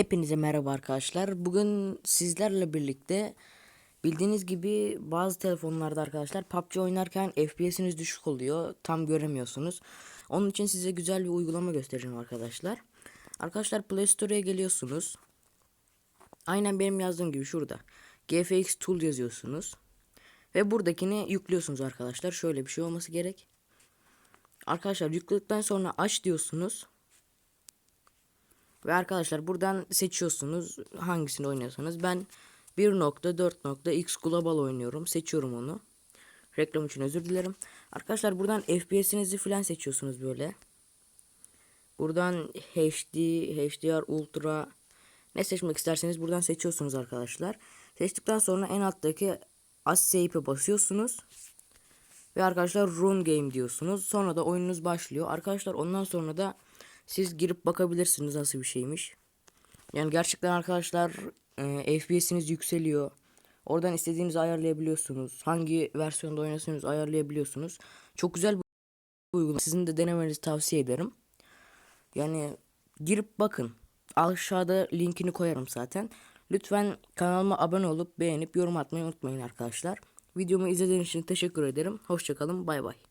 Hepinize merhaba arkadaşlar. Bugün sizlerle birlikte bildiğiniz gibi bazı telefonlarda arkadaşlar PUBG oynarken FPS'iniz düşük oluyor. Tam göremiyorsunuz. Onun için size güzel bir uygulama göstereceğim arkadaşlar. Arkadaşlar Play Store'a geliyorsunuz. Aynen benim yazdığım gibi şurada. GFX Tool yazıyorsunuz. Ve buradakini yüklüyorsunuz arkadaşlar. Şöyle bir şey olması gerek. Arkadaşlar yükledikten sonra aç diyorsunuz. Ve arkadaşlar buradan seçiyorsunuz hangisini oynuyorsanız. Ben 1.4.x global oynuyorum. Seçiyorum onu. Reklam için özür dilerim. Arkadaşlar buradan FPS'inizi falan seçiyorsunuz böyle. Buradan HD, HDR Ultra ne seçmek isterseniz buradan seçiyorsunuz arkadaşlar. Seçtikten sonra en alttaki Escape'e basıyorsunuz. Ve arkadaşlar Run Game diyorsunuz. Sonra da oyununuz başlıyor. Arkadaşlar ondan sonra da siz girip bakabilirsiniz nasıl bir şeymiş. Yani gerçekten arkadaşlar e, FPS'iniz yükseliyor. Oradan istediğinizi ayarlayabiliyorsunuz. Hangi versiyonda oynasınız ayarlayabiliyorsunuz. Çok güzel bir uygulama. Sizin de denemenizi tavsiye ederim. Yani girip bakın. Aşağıda linkini koyarım zaten. Lütfen kanalıma abone olup beğenip yorum atmayı unutmayın arkadaşlar. Videomu izlediğiniz için teşekkür ederim. Hoşçakalın. Bay bay.